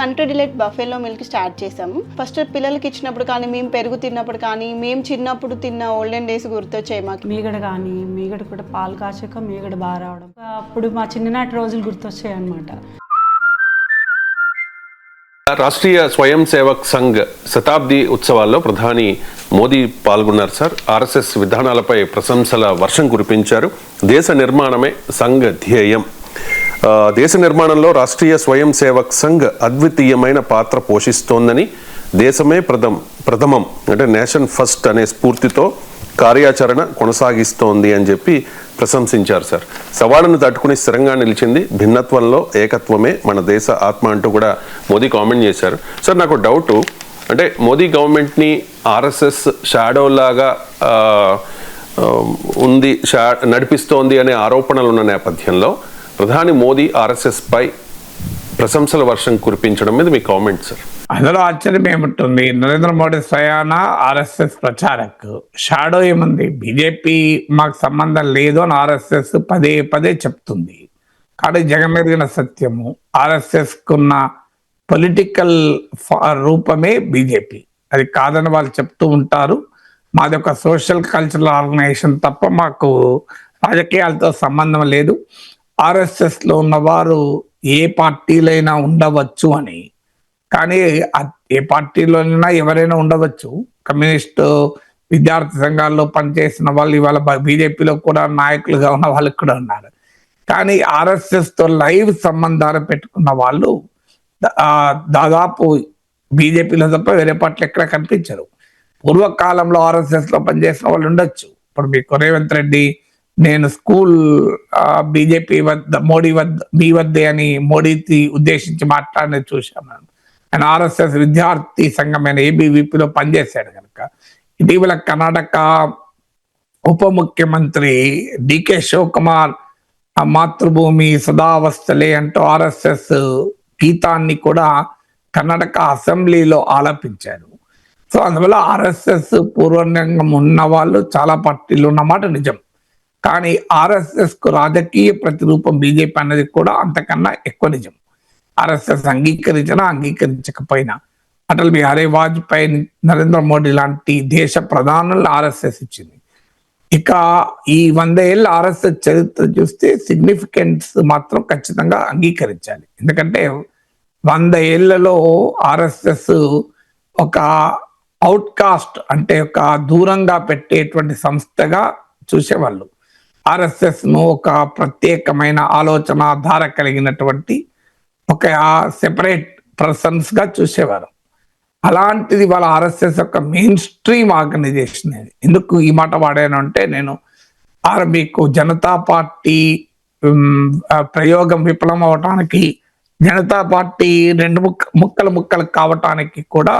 Country Delight buffalo milk start చేసాము first పిల్లలకి ఇచ్చినప్పుడు కానీ మేము పెరుగు తిన్నప్పుడు కానీ మేము చిన్నప్పుడు తిన్న ఓల్డెన్ డేస్ గుర్తొచ్చాయి మాకు. మీగడ కానీ మీగడ కూడా పాలు కాచాక మీగడ బాగా రావడం. అప్పుడు మా చిన్ననాటి రోజులు గుర్తొచ్చాయి అనమాట రాష్ట్రీయ స్వయం సేవక్ సంఘ్ శతాబ్ది ఉత్సవాల్లో ప్రధాని మోదీ పాల్గొన్నారు సార్. ఆర్ఎస్ఎస్ విధానాలపై ప్రశంసల వర్షం కురిపించారు. దేశ నిర్మాణమే సంఘ్ ధ్యేయం. దేశ నిర్మాణంలో రాష్ట్రీయ స్వయం సేవక్ సంఘ్ అద్వితీయమైన పాత్ర పోషిస్తోందని దేశమే ప్రథం ప్రథమం అంటే నేషన్ ఫస్ట్ అనే స్ఫూర్తితో కార్యాచరణ కొనసాగిస్తోంది అని చెప్పి ప్రశంసించారు సార్. సవాళ్ళను తట్టుకుని స్థిరంగా నిలిచింది భిన్నత్వంలో ఏకత్వమే మన దేశ ఆత్మ అంటూ కూడా మోదీ కామెంట్ చేశారు. సార్ నాకు డౌట్ అంటే మోదీ గవర్నమెంట్ని ఆర్ఎస్ఎస్ షాడో లాగా ఉంది షా నడిపిస్తోంది అనే ఆరోపణలు ఉన్న నేపథ్యంలో ప్రధాని మోదీ ఆర్ఎస్ఎస్ పై ప్రశంసల వర్షం కురిపించడం మీద మీ కామెంట్ సార్. అందులో ఆశ్చర్యం ఏముంటుంది? నరేంద్ర మోడీ స్వయాన ఆర్ఎస్ఎస్ ప్రచారక్. షాడో ఏముంది? బీజేపీ మాకు సంబంధం లేదు అని ఆర్ఎస్ఎస్ పదే పదే చెప్తుంది. కానీ జగమెరిగిన సత్యము ఆర్ఎస్ఎస్ కున్న పొలిటికల్ రూపమే బీజేపీ. అది కాదని వాళ్ళు చెప్తూ ఉంటారు. మాది ఒక సోషల్ కల్చరల్ ఆర్గనైజేషన్ తప్ప మాకు రాజకీయాలతో సంబంధం లేదు. ఆర్ఎస్ఎస్లో ఉన్నవారు ఏ పార్టీలైనా ఉండవచ్చు అని. కానీ ఏ పార్టీలోనైనా ఎవరైనా ఉండవచ్చు. కమ్యూనిస్టు విద్యార్థి సంఘాల్లో పనిచేసిన వాళ్ళు ఇవాళ బీజేపీలో కూడా నాయకులుగా ఉన్న వాళ్ళు కూడా ఉన్నారు. కానీ ఆర్ఎస్ఎస్తో లైవ్ సంబంధాలు పెట్టుకున్న వాళ్ళు దాదాపు బీజేపీలో తప్ప వేరే పార్టీలు ఎక్కడ కనిపించరు. పూర్వకాలంలో ఆర్ఎస్ఎస్లో పనిచేసిన వాళ్ళు ఉండొచ్చు. ఇప్పుడు మీకు రేవంత్ రెడ్డి నేను స్కూల్ బీజేపీ వద్ద మోడీ వద్ద మీ వద్దే అని మోడీకి ఉద్దేశించి మాట్లాడినది చూశాను ఆయన ఆర్ఎస్ఎస్ విద్యార్థి సంఘమైన ఏబీవీపీలో పనిచేశాడు కనుక. ఇటీవల కర్ణాటక ఉప ముఖ్యమంత్రి డికే శివకుమార్ ఆ మాతృభూమి సదావస్థలే అంటూ ఆర్ఎస్ఎస్ గీతాన్ని కూడా కర్ణాటక అసెంబ్లీలో ఆలపించారు. సో అందువల్ల ఆర్ఎస్ఎస్ పూర్వరంగం ఉన్న వాళ్ళు చాలా పార్టీలు ఉన్నమాట నిజం. కానీ ఆర్ఎస్ఎస్కు రాజకీయ ప్రతిరూపం బీజేపీ అన్నది కూడా అంతకన్నా ఎక్కువ నిజం. ఆర్ఎస్ఎస్ అంగీకరించినా అంగీకరించకపోయినా. అటల్ బిహారీ వాజ్పేయి నరేంద్ర మోడీ లాంటి దేశ ప్రధానులు ఆర్ఎస్ఎస్ ఇచ్చింది. ఇక ఈ వంద ఏళ్ళ ఆర్ఎస్ఎస్ చరిత్ర చూస్తే సిగ్నిఫికెన్స్ మాత్రం ఖచ్చితంగా అంగీకరించాలి. ఎందుకంటే వంద ఏళ్ళలో ఆర్ఎస్ఎస్ ఒక అవుట్కాస్ట్ అంటే ఒక దూరంగా పెట్టేటువంటి సంస్థగా చూసేవాళ్ళు. ఆర్ఎస్ఎస్ను ఒక ప్రత్యేకమైన ఆలోచన ధార కలిగినటువంటి ఒక సెపరేట్ పర్సన్స్గా చూసేవారు. అలాంటిది వాళ్ళ ఆర్ఎస్ఎస్ యొక్క మెయిన్ స్ట్రీమ్ ఆర్గనైజేషన్ ఇది ఎందుకు ఈ మాట వాడాను అంటే నేను ఆర్మీకు జనతా పార్టీ ప్రయోగం విఫలం అవటానికి జనతా పార్టీ రెండు ముక్క ముక్కలు ముక్కలు కావటానికి కూడా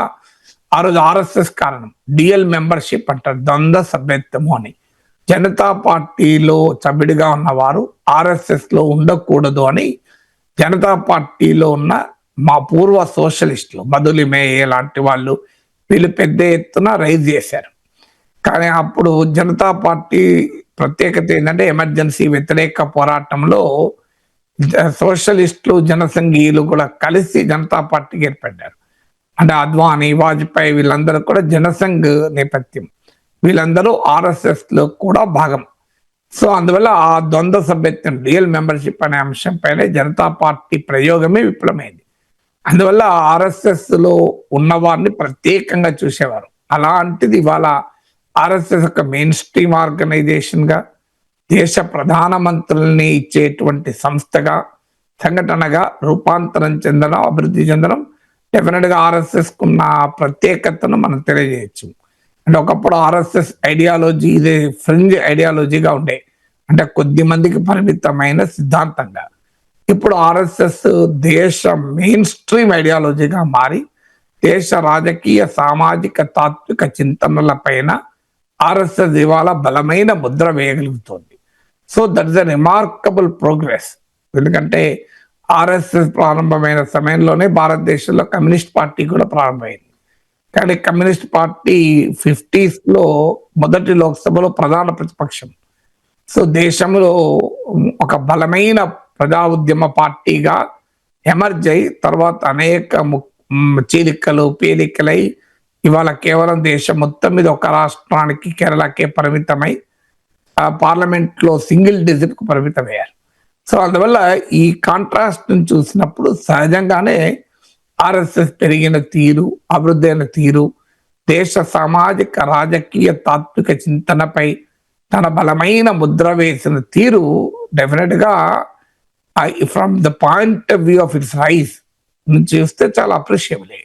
ఆ రోజు ఆర్ఎస్ఎస్ కారణం. డిఎల్ మెంబర్షిప్ అంటారు ద్వంద్వ సభ్యత్వము అని. జనతా పార్టీలో సభ్యుడిగా ఉన్నవారు ఆర్ఎస్ఎస్లో ఉండకూడదు అని జనతా పార్టీలో ఉన్న మా పూర్వ సోషలిస్టులు మధులి మేయే లాంటి వాళ్ళు వీళ్ళు పెద్ద ఎత్తున రైజ్ చేశారు. కానీ అప్పుడు జనతా పార్టీ ప్రత్యేకత ఏంటంటే ఎమర్జెన్సీ వ్యతిరేక పోరాటంలో జ- సోషలిస్టులు జనసంఘీయులు కూడా కలిసి జనతా పార్టీకి ఏర్పడ్డారు. అంటే అద్వానీ వాజ్పేయి వీళ్ళందరూ కూడా జనసంఘ్ నేపథ్యం. వీళ్ళందరూ ఆర్ఎస్ఎస్లో కూడా భాగం. సో అందువల్ల ఆ ద్వంద్వ సభ్యత్వం రియల్ మెంబర్షిప్ అనే అంశం పైన జనతా పార్టీ ప్రయోగమే విఫలమైంది. అందువల్ల ఆర్ఎస్ఎస్లో ఉన్నవారిని ప్రత్యేకంగా చూసేవారు. అలాంటిది ఇవాళ ఆర్ఎస్ఎస్ ఒక మెయిన్ స్ట్రీమ్ ఆర్గనైజేషన్గా దేశ ప్రధానమంత్రుల్ని ఇచ్చేటువంటి సంస్థగా సంఘటనగా రూపాంతరం చెందడం అభివృద్ధి చెందడం డెఫినెట్గా ఆర్ఎస్ఎస్ కున్న ప్రత్యేకతను మనం తెలియజేయచ్చు. అంటే ఒకప్పుడు ఆర్ఎస్ఎస్ ఐడియాలజీ ఇది ఫ్రింజ్ ఐడియాలజీగా ఉండే. అంటే కొద్ది మందికి పరిమితమైన సిద్ధాంతంగా. ఇప్పుడు ఆర్ఎస్ఎస్ దేశ మెయిన్ స్ట్రీమ్ ఐడియాలజీగా మారి దేశ రాజకీయ సామాజిక తాత్విక చింతనల పైన ఆర్ఎస్ఎస్ ఇవాళ బలమైన ముద్ర వేయగలుగుతోంది. So that is a remarkable progress ఎందుకంటే ఆర్ఎస్ఎస్ ప్రారంభమైన సమయంలోనే భారతదేశంలో కమ్యూనిస్ట్ పార్టీ కూడా ప్రారంభమైంది. కానీ కమ్యూనిస్ట్ పార్టీ ఫిఫ్టీస్లో మొదటి లోక్సభలో ప్రధాన ప్రతిపక్షం. సో దేశంలో ఒక బలమైన ప్రజా ఉద్యమ పార్టీగా ఎమర్జ్ అయి తర్వాత అనేక చీలికలు పేలికలై ఇవాళ కేవలం దేశం మొత్తం మీద ఒక రాష్ట్రానికి కేరళకే పరిమితమై ఆ పార్లమెంట్లో సింగిల్ డిజిట్కు పరిమితమయ్యారు. సో అందువల్ల ఈ కాంట్రాస్ట్ని చూసినప్పుడు సహజంగానే ఆర్ఎస్ఎస్ పెరిగిన తీరు అభివృద్ధి అయిన తీరు దేశ సామాజిక రాజకీయ తాత్విక చింతనపై తన బలమైన ముద్ర వేసిన తీరు డెఫినెట్గా from the point of view of its rise నుంచి చూస్తే చాలా అప్రిషియబులే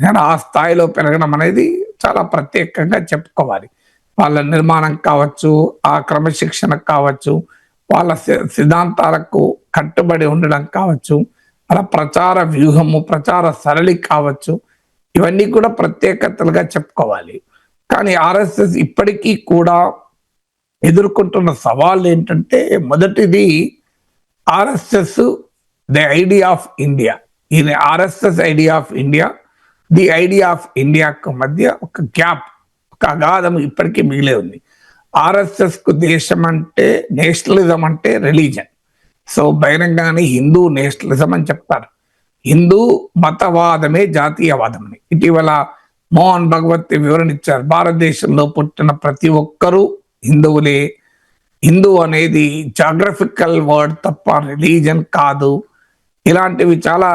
కానీ ఆ స్థాయిలో పెరగడం అనేది చాలా ప్రత్యేకంగా చెప్పుకోవాలి. వాళ్ళ నిర్మాణం కావచ్చు ఆ క్రమశిక్షణ కావచ్చు వాళ్ళ సి- సిద్ధాంతాలకు కట్టుబడి ఉండడం కావచ్చు అలా ప్రచార వ్యూహము ప్రచార సరళి కావచ్చు. ఇవన్నీ కూడా ప్రత్యేకతలుగా చెప్పుకోవాలి. కానీ ఆర్ఎస్ఎస్ ఇప్పటికీ కూడా ఎదుర్కొంటున్న సవాళ్ళు ఏంటంటే మొదటిది RSS the idea of India. ఇది RSS idea of India. The idea of ఇండియాకు మధ్య ఒక గ్యాప్ ఒక అగాధం ఇప్పటికీ మిగిలే ఉంది. ఆర్ఎస్ఎస్కు దేశం అంటే నేషనలిజం అంటే రిలీజన్. సో బహిరంగానే హిందూ నేషనలిజం అని చెప్తారు. హిందూ మతవాదమే జాతీయవాదం ఇటీవల మోహన్ భగవత్ వివరణ ఇచ్చారు భారతదేశంలో పుట్టిన ప్రతి ఒక్కరూ హిందువులే. హిందూ అనేది జాగ్రఫికల్ వర్డ్ తప్ప రిలీజన్ కాదు. ఇలాంటివి చాలా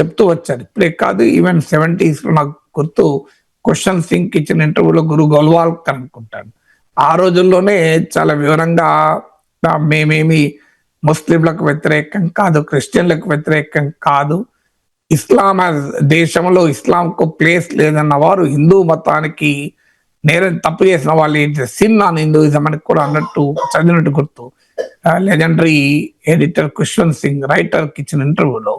చెప్తూ వచ్చారు. ఇప్పుడే కాదు ఈవెన్ సెవెంటీస్లో నాకు గుర్తు క్వశ్చన్ సింగ్ ఇచ్చిన ఇంటర్వ్యూలో గురు గోల్వాల్కర్ అనుకుంటాను ఆ రోజుల్లోనే చాలా వివరంగా మేమేమి ముస్లింలకు వ్యతిరేకం కాదు క్రిస్టియన్లకు వ్యతిరేకం కాదు. ఇస్లాం దేశంలో ఇస్లాంకు ప్లేస్ లేదన్న వారు హిందూ మతానికి నేరం తప్పు చేసిన వాళ్ళు ఏంటి? సిన్ ఆన్ హిందూయిజం అని కూడా అన్నట్టు చదివినట్టు గుర్తు. లెజెండరీ ఎడిటర్ కుష్వంత్ సింగ్ రైటర్కి ఇచ్చిన ఇంటర్వ్యూలో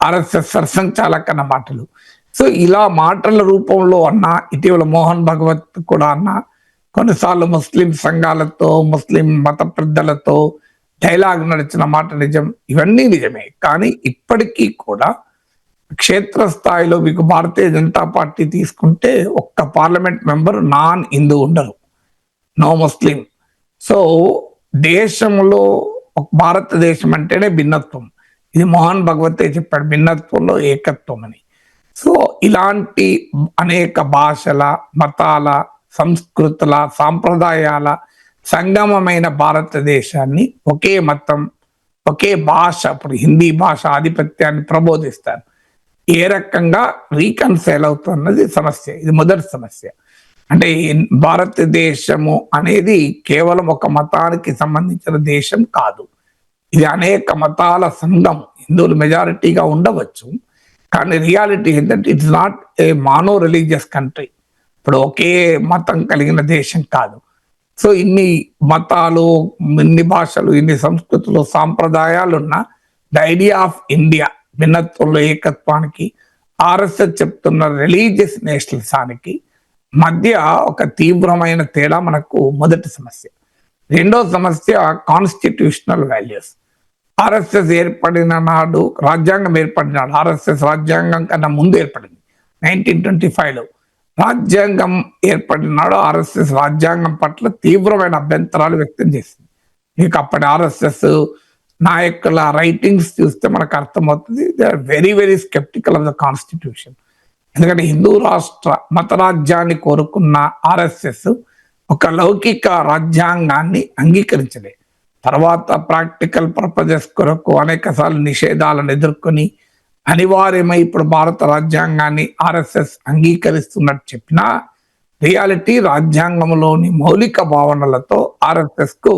ఆర్ఎస్ఎస్ సర్సంచాలక్ అన్న మాటలు. సో ఇలా మాటల రూపంలో అన్న ఇటీవల మోహన్ భగవత్ కూడా అన్న కొన్నిసార్లు ముస్లిం సంఘాలతో ముస్లిం మత పెద్దలతో డైలాగ్ నడిచిన మాట నిజం ఇవన్నీ నిజమే. కానీ ఇప్పటికీ కూడా క్షేత్ర స్థాయిలో మీకు భారతీయ జనతా పార్టీ తీసుకుంటే ఒక్క పార్లమెంట్ మెంబర్ నాన్ హిందూ ఉండరు. నో ముస్లిం. సో దేశంలో ఒక భారతదేశం అంటేనే భిన్నత్వం. ఇది మోహన్ భగవతే చెప్పాడు భిన్నత్వంలో ఏకత్వం అని. సో ఇలాంటి అనేక భాషల మతాల సంస్కృతుల సాంప్రదాయాల సంగమమైన భారతదేశాన్ని ఒకే మతం ఒకే భాష ఇప్పుడు హిందీ భాష ఆధిపత్యాన్ని ప్రబోధిస్తారు. ఏ రకంగా రీకన్సైల్ అవుతున్నది సమస్య ఇది మొదటి సమస్య. అంటే భారతదేశము అనేది కేవలం ఒక మతానికి సంబంధించిన దేశం కాదు. ఇది అనేక మతాల సంఘం హిందువులు మెజారిటీగా ఉండవచ్చు. కానీ రియాలిటీ ఏంటంటే it's not a mono religious country. ఇప్పుడు ఒకే మతం కలిగిన దేశం కాదు. సో ఇన్ని మతాలు ఇన్ని భాషలు ఇన్ని సంస్కృతులు సాంప్రదాయాలు ఉన్న ద ఐడియా ఆఫ్ ఇండియా భిన్నత్వంలో ఏకత్వానికి ఆర్ఎస్ఎస్ చెప్తున్న రిలీజియస్ నేషనలిజానికి మధ్య ఒక తీవ్రమైన తేడా మనకు మొదటి సమస్య. రెండో సమస్య కాన్స్టిట్యూషనల్ వాల్యూస్ ఆర్ఎస్ఎస్ ఏర్పడిన నాడు రాజ్యాంగం ఏర్పడిన నాడు ఆర్ఎస్ఎస్ రాజ్యాంగం కన్నా ముందు ఏర్పడింది. నైన్టీన్ ట్వంటీ ఫైవ్లో రాజ్యాంగం ఏర్పడినాడు ఆర్ఎస్ఎస్ రాజ్యాంగం పట్ల తీవ్రమైన అభ్యంతరాలు వ్యక్తం చేసింది. మీకు అప్పటి ఆర్ఎస్ఎస్ నాయకుల రైటింగ్స్ చూస్తే మనకు అర్థమవుతుంది they are very very sceptical of the constitution ఎందుకంటే హిందూ రాష్ట్ర మత రాజ్యాన్ని కోరుకున్న ఆర్ఎస్ఎస్ ఒక లౌకిక రాజ్యాంగాన్ని అంగీకరించలే. తర్వాత ప్రాక్టికల్ పర్పజెస్ కొరకు అనేక సార్లు నిషేధాలను ఎదుర్కొని అనివార్యమై ఇప్పుడు భారత రాజ్యాంగాన్ని ఆర్ఎస్ఎస్ అంగీకరిస్తున్నట్టు చెప్పినా రియాలిటీ రాజ్యాంగంలోని మౌలిక భావనలతో ఆర్ఎస్ఎస్కు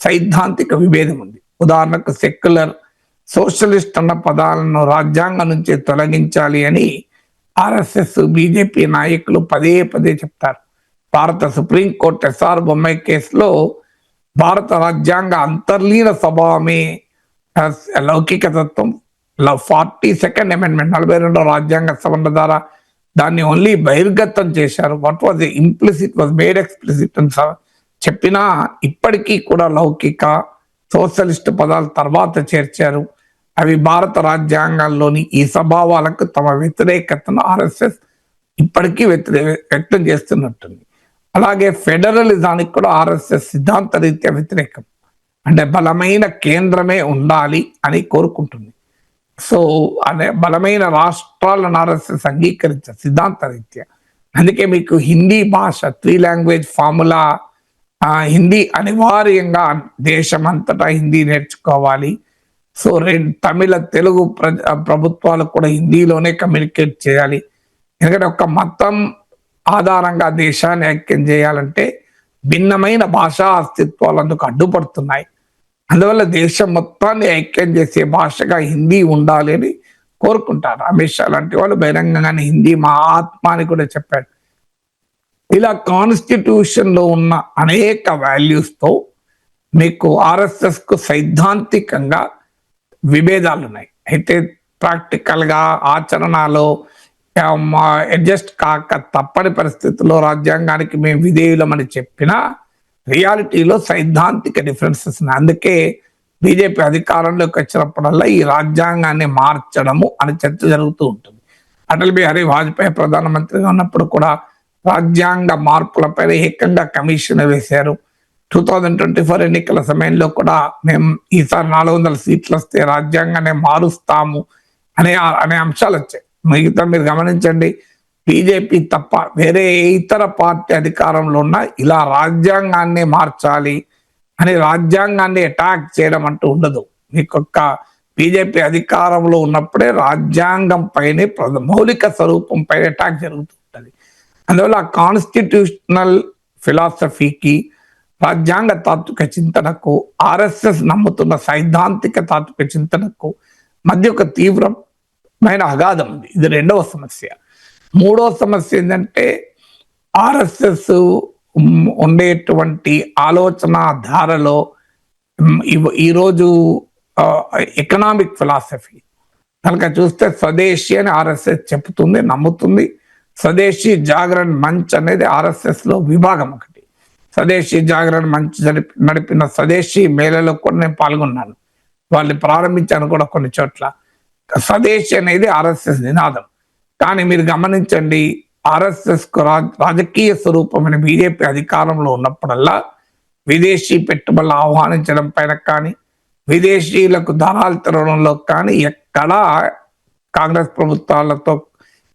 సైద్ధాంతిక విభేదం ఉంది. ఉదాహరణకు సెక్యులర్ సోషలిస్ట్ అన్న పదాలను రాజ్యాంగం నుంచి తొలగించాలి అని ఆర్ఎస్ఎస్ బీజేపీ నాయకులు పదే పదే చెప్తారు. భారత సుప్రీంకోర్టు ఎస్ఆర్ బొమ్మాయి కేసులో భారత రాజ్యాంగ అంతర్లీన స్వభావమే ఆ, లౌకిక తత్వం ఫార్టీ సెకండ్ అమెండ్మెంట్ నలభై రెండో రాజ్యాంగ సవరణ ద్వారా దాన్ని ఓన్లీ బహిర్గతం చేశారు. What was implicit was made explicit అని చెప్పినా ఇప్పటికీ కూడా లౌకిక సోషలిస్ట్ పదాలు తర్వాత చేర్చారు. అవి భారత రాజ్యాంగాల్లోని ఈ స్వభావాలకు తమ వ్యతిరేకతను ఆర్ఎస్ఎస్ ఇప్పటికీ వ్యతిరే వ్యక్తం చేస్తున్నట్టుంది. అలాగే ఫెడరలిజానికి కూడా ఆర్ఎస్ఎస్ సిద్ధాంత రీత్యా వ్యతిరేకం. అంటే బలమైన కేంద్రమే ఉండాలి అని కోరుకుంటుంది. సో అనే బలమైన రాష్ట్రాలను ఆర్ఎస్ఎస్ అంగీకరించ సిద్ధాంత రీత్యా అందుకే మీకు హిందీ భాష త్రీ లాంగ్వేజ్ ఫార్ములా హిందీ అనివార్యంగా దేశం అంతటా హిందీ నేర్చుకోవాలి. సో రెండు తమిళ తెలుగు ప్ర ప్రభుత్వాలు కూడా హిందీలోనే కమ్యూనికేట్ చేయాలి. ఎందుకంటే ఒక మతం ఆధారంగా దేశాన్ని ఐక్యం చేయాలంటే భిన్నమైన భాషా అస్తిత్వాలు అందుకు అడ్డుపడుతున్నాయి. అందువల్ల దేశం మొత్తాన్ని ఐక్యం చేసే భాషగా హిందీ ఉండాలి అని కోరుకుంటారు. అమిత్ షా లాంటి వాళ్ళు బహిరంగంగానే హిందీ మా ఆత్మ అని కూడా చెప్పాడు. ఇలా కాన్స్టిట్యూషన్లో ఉన్న అనేక వాల్యూస్తో మీకు ఆర్ఎస్ఎస్కు సైద్ధాంతికంగా విభేదాలు ఉన్నాయి అయితే ప్రాక్టికల్గా ఆచరణలో అడ్జస్ట్ కాక తప్పని పరిస్థితుల్లో రాజ్యాంగానికి మేము విధేయులమని చెప్పినా రియాలిటీలో సైద్ధాంతిక డిఫరెన్సెస్ అందుకే బీజేపీ అధికారంలోకి వచ్చినప్పుడల్లా ఈ రాజ్యాంగాన్ని మార్చడము అని చర్చ జరుగుతూ ఉంటుంది. అటల్ బిహారీ వాజ్పేయి ప్రధానమంత్రిగా ఉన్నప్పుడు కూడా రాజ్యాంగ మార్పులపైన ఏకంగా కమిషన్ వేశారు. టూ థౌజండ్ ట్వంటీ ఫోర్ ఎన్నికల సమయంలో కూడా మేము ఈసారి నాలుగు వందల సీట్లు వస్తే రాజ్యాంగాన్ని మారుస్తాము అనే అనే అంశాలు వచ్చాయి. మిగతా మీరు గమనించండి బీజేపీ తప్ప వేరే ఇతర పార్టీ అధికారంలో ఉన్నా ఇలా రాజ్యాంగాన్ని మార్చాలి అని రాజ్యాంగాన్ని అటాక్ చేయడం అంటూ ఉండదు. మీకొక్క బీజేపీ అధికారంలో ఉన్నప్పుడే రాజ్యాంగం పైనే మౌలిక స్వరూపం పైన అటాక్ ఉంటుంది. అందువల్ల కాన్స్టిట్యూషనల్ ఫిలాసఫీకి రాజ్యాంగ తాత్విక చింతనకు ఆర్ఎస్ఎస్ నమ్ముతున్న సైద్ధాంతిక తాత్విక చింతనకు మధ్య ఒక తీవ్రమైన అగాధం ఉంది. ఇది రెండవ సమస్య. మూడో సమస్య ఏంటంటే ఆర్ఎస్ఎస్ ఉండేటువంటి ఆలోచన ధారలో ఈరోజు ఎకనామిక్ ఫిలాసఫీ కనుక చూస్తే స్వదేశీ అని ఆర్ఎస్ఎస్ చెప్తుంది నమ్ముతుంది. స్వదేశీ జాగరణ మంచ్ అనేది ఆర్ఎస్ఎస్లో విభాగం ఒకటి. స్వదేశీ జాగరణ మంచ్ నడిపిన స్వదేశీ మేళలో కూడా నేను పాల్గొన్నాను. వాళ్ళు ప్రారంభించాను కూడా కొన్ని చోట్ల. స్వదేశీ అనేది ఆర్ఎస్ఎస్ నినాదం. కానీ మీరు గమనించండి ఆర్ఎస్ఎస్కు రా- రాజకీయ స్వరూపమైన బీజేపీ అధికారంలో ఉన్నప్పుడల్లా విదేశీ పెట్టుబడులు ఆహ్వానించడం పైన కానీ విదేశీయులకు ధనాలు తెరవడంలో కానీ ఎక్కడా కాంగ్రెస్ ప్రభుత్వాలతో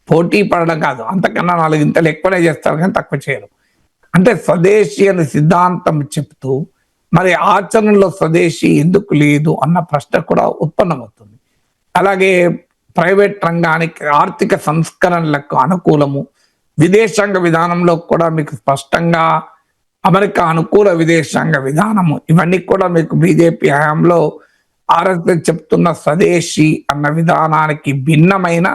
పోటీ పడడం కాదు. అంతకన్నా నాలుగింతలు ఎక్కువనే చేస్తారు కానీ తక్కువ చేయరు. అంటే స్వదేశీ అనే సిద్ధాంతం చెప్తూ మరి ఆచరణలో స్వదేశీ ఎందుకు లేదు అన్న ప్రశ్న కూడా ఉత్పన్నమవుతుంది. అలాగే ప్రైవేట్ రంగానికి ఆర్థిక సంస్కరణలకు అనుకూలము. విదేశాంగ విధానంలో కూడా మీకు స్పష్టంగా అమెరికా అనుకూల విదేశాంగ విధానము. ఇవన్నీ కూడా మీకు బీజేపీ హయాంలో ఆర్ఎస్ఎస్ చెప్తున్న స్వదేశీ అన్న విధానానికి భిన్నమైన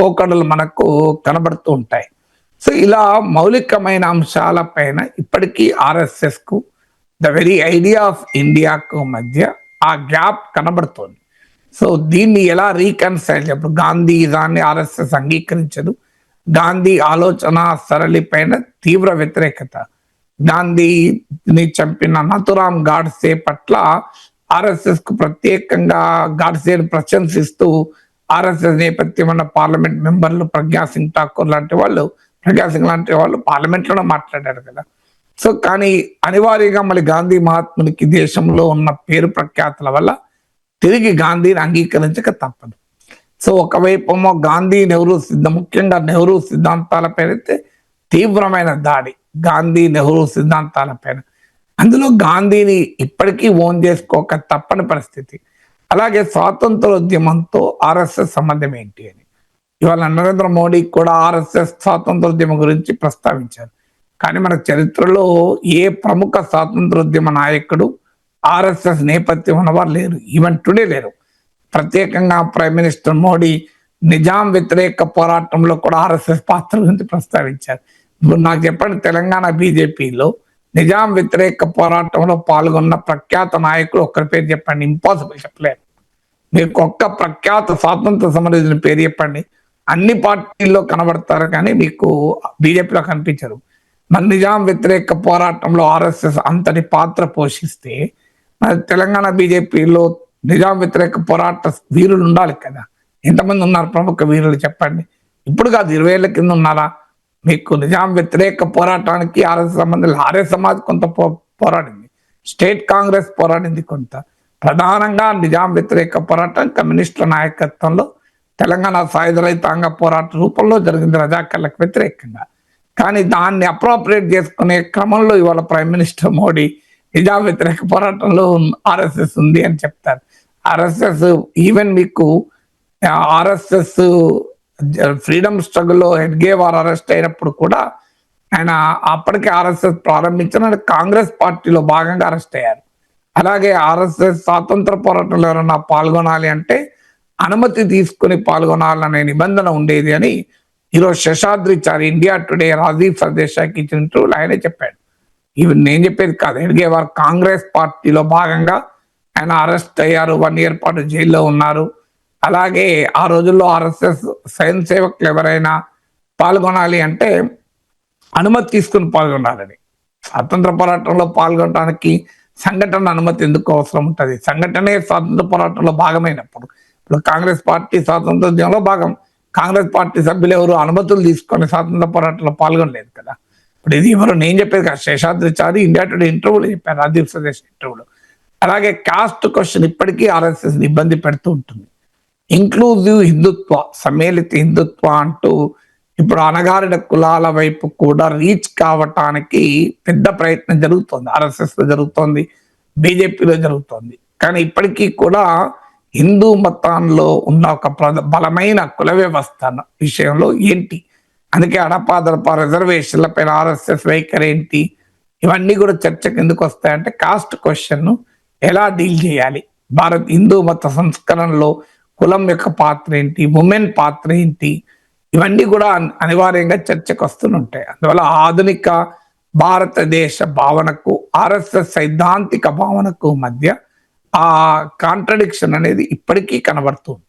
పోకడలు మనకు కనబడుతూ ఉంటాయి. సో ఇలా మౌలికమైన అంశాల పైన ఇప్పటికీ ఆర్ఎస్ఎస్కు ద వెరీ ఐడియా ఆఫ్ ఇండియాకు మధ్య ఆ గ్యాప్ కనబడుతోంది. సో దీన్ని ఎలా రీకన్సైల్ ఇప్పుడు గాంధీ దాన్ని ఆర్ఎస్ఎస్ అంగీకరించదు. గాంధీ ఆలోచన సరళి పైన తీవ్ర వ్యతిరేకత. గాంధీని చంపిన నథురామ్ గాడ్సే పట్ల ఆర్ఎస్ఎస్కు ప్రత్యేకంగా గాడ్సేని ప్రశంసిస్తూ ఆర్ఎస్ఎస్ నేపథ్యం ఉన్న పార్లమెంట్ మెంబర్లు ప్రజ్ఞా సింగ్ ఠాకూర్ లాంటి వాళ్ళు ప్రజ్ఞా సింగ్ లాంటి వాళ్ళు పార్లమెంట్లోనే మాట్లాడారు కదా. సో కానీ అనివార్యంగా మళ్ళీ గాంధీ మహాత్మునికి దేశంలో ఉన్న పేరు ప్రఖ్యాతుల వల్ల తిరిగి గాంధీని అంగీకరించక తప్పదు. సో ఒకవైపేమో గాంధీ నెహ్రూ సిద్ధ ముఖ్యంగా నెహ్రూ సిద్ధాంతాల పేరైతే తీవ్రమైన దాడి. గాంధీ నెహ్రూ సిద్ధాంతాల పైన. అందులో గాంధీని ఇప్పటికీ ఓన్ చేసుకోక తప్పని పరిస్థితి. అలాగే స్వాతంత్రోద్యమంతో ఆర్ఎస్ఎస్ సంబంధం ఏంటి అని. ఇవాళ నరేంద్ర మోడీ కూడా ఆర్ఎస్ఎస్ స్వాతంత్రోద్యమం గురించి ప్రస్తావించారు. కానీ మన చరిత్రలో ఏ ప్రముఖ స్వాతంత్రోద్యమ నాయకుడు ఆర్ఎస్ఎస్ నేపథ్యం ఉన్నవారు లేరు. ఈవెన్ టుడే లేరు. ప్రత్యేకంగా ప్రైమ్ మినిస్టర్ మోడీ నిజాం వ్యతిరేక పోరాటంలో కూడా ఆర్ఎస్ఎస్ పాత్ర గురించి ప్రస్తావించారు. ఇప్పుడు నాకు చెప్పండి తెలంగాణ బీజేపీలో నిజాం వ్యతిరేక పోరాటంలో పాల్గొన్న ప్రఖ్యాత నాయకుడు ఒక్కరి పేరు చెప్పండి. ఇంపాసిబుల్ చెప్పలేరు. మీకు ఒక్క ప్రఖ్యాత స్వాతంత్ర సమరయోధుని పేరు చెప్పండి. అన్ని పార్టీల్లో కనబడతారు కానీ మీకు బీజేపీలో కనిపించరు. మరి నిజాం వ్యతిరేక పోరాటంలో ఆర్ఎస్ఎస్ అంతటి పాత్ర పోషిస్తే తెలంగాణ బీజేపీలో నిజాం వ్యతిరేక పోరాట వీరులు ఉండాలి కదా. ఎంతమంది ఉన్నారు ప్రముఖ వీరులు చెప్పండి. ఇప్పుడు కాదు ఇరవై ఏళ్ళ కింద ఉన్నారా? మీకు నిజాం వ్యతిరేక పోరాటానికి ఆర్ఎస్ సంబంధం ఆర్ఎస్ సమాజ్ కొంత పో- పోరాడింది. స్టేట్ కాంగ్రెస్ పోరాడింది కొంత. ప్రధానంగా నిజాం వ్యతిరేక పోరాటం కమ్యూనిస్టుల నాయకత్వంలో తెలంగాణ సాయుధ రైతాంగ పోరాట రూపంలో జరిగింది రజాకర్లకు వ్యతిరేకంగా. కానీ దాన్ని అప్రోప్రియేట్ చేసుకునే క్రమంలో ఇవాళ ప్రైమ్ మినిస్టర్ మోడీ నిజా వ్యతిరేక పోరాటంలో ఆర్ఎస్ఎస్ ఉంది అని చెప్తారు. ఆర్ఎస్ఎస్ ఈవెన్ మీకు ఆర్ఎస్ఎస్ ఫ్రీడమ్ స్ట్రగుల్లో హెడ్గే వారు అరెస్ట్ అయినప్పుడు కూడా ఆయన అప్పటికే ఆర్ఎస్ఎస్ ప్రారంభించిన ఆయన కాంగ్రెస్ పార్టీలో భాగంగా అరెస్ట్ అయ్యారు. అలాగే ఆర్ఎస్ఎస్ స్వాతంత్ర పోరాటంలో ఎవరన్నా పాల్గొనాలి అంటే అనుమతి తీసుకుని పాల్గొనాలనే నిబంధన ఉండేది అని ఈరోజు శశాద్రిచారి ఇండియా టుడే రాజీవ్ సర్దేశాకి ఇచ్చిన ఇంటర్వ్యూలో ఆయనే చెప్పాడు. ఇవి నేను చెప్పేది కాదు. ఎడిగే వారు కాంగ్రెస్ పార్టీలో భాగంగా ఆయన అరెస్ట్ అయ్యారు వన్ ఇయర్ పాటు జైల్లో ఉన్నారు. అలాగే ఆ రోజుల్లో ఆర్ఎస్ఎస్ స్వయం సేవకులు ఎవరైనా పాల్గొనాలి అంటే అనుమతి తీసుకుని పాల్గొనాలని. స్వాతంత్ర పోరాటంలో పాల్గొనడానికి సంఘటన అనుమతి ఎందుకు అవసరం ఉంటుంది? సంఘటనే స్వాతంత్ర పోరాటంలో భాగమైనప్పుడు. ఇప్పుడు కాంగ్రెస్ పార్టీ స్వాతంత్ర ఉద్యమంలో భాగం. కాంగ్రెస్ పార్టీ సభ్యులు ఎవరు అనుమతులు తీసుకొని స్వాతంత్ర పోరాటంలో పాల్గొనలేదు కదా. ఇప్పుడు ఇది ఎవరు నేను చెప్పేది కదా. శేషాద్రిచారి ఇండియా టుడే ఇంటర్వ్యూలో చెప్పాను రాజీవ్ స్వదేశ్ ఇంటర్వ్యూలో. అలాగే కాస్ట్ క్వశ్చన్ ఇప్పటికీ ఆర్ఎస్ఎస్ ఇబ్బంది పెడుతూ ఉంటుంది. ఇంక్లూజివ్ హిందుత్వ సమ్మేళిత హిందుత్వ అంటూ ఇప్పుడు అనగారిన కులాల వైపు కూడా రీచ్ కావటానికి పెద్ద ప్రయత్నం జరుగుతోంది. ఆర్ఎస్ఎస్లో జరుగుతోంది. బీజేపీలో జరుగుతోంది. కానీ ఇప్పటికీ కూడా హిందూ మతంలో ఉన్న ఒక ప్ర బలమైన కుల వ్యవస్థ విషయంలో ఏంటి? అందుకే అడపాదడప రిజర్వేషన్ల పైన ఆర్ఎస్ఎస్ వైఖరి ఏంటి? ఇవన్నీ కూడా చర్చకు ఎందుకు వస్తాయంటే కాస్ట్ క్వశ్చన్ను ఎలా డీల్ చేయాలి? భారత్ హిందూ మత సంస్కరణలో కులం యొక్క పాత్ర ఏంటి? ఉమెన్ పాత్ర ఏంటి? ఇవన్నీ కూడా అనివార్యంగా చర్చకు వస్తుంటాయి అందువల్ల ఆధునిక భారతదేశ భావనకు ఆర్ఎస్ఎస్ సైద్ధాంతిక భావనకు మధ్య ఆ కాంట్రడిక్షన్ అనేది ఇప్పటికీ కనబడుతుంది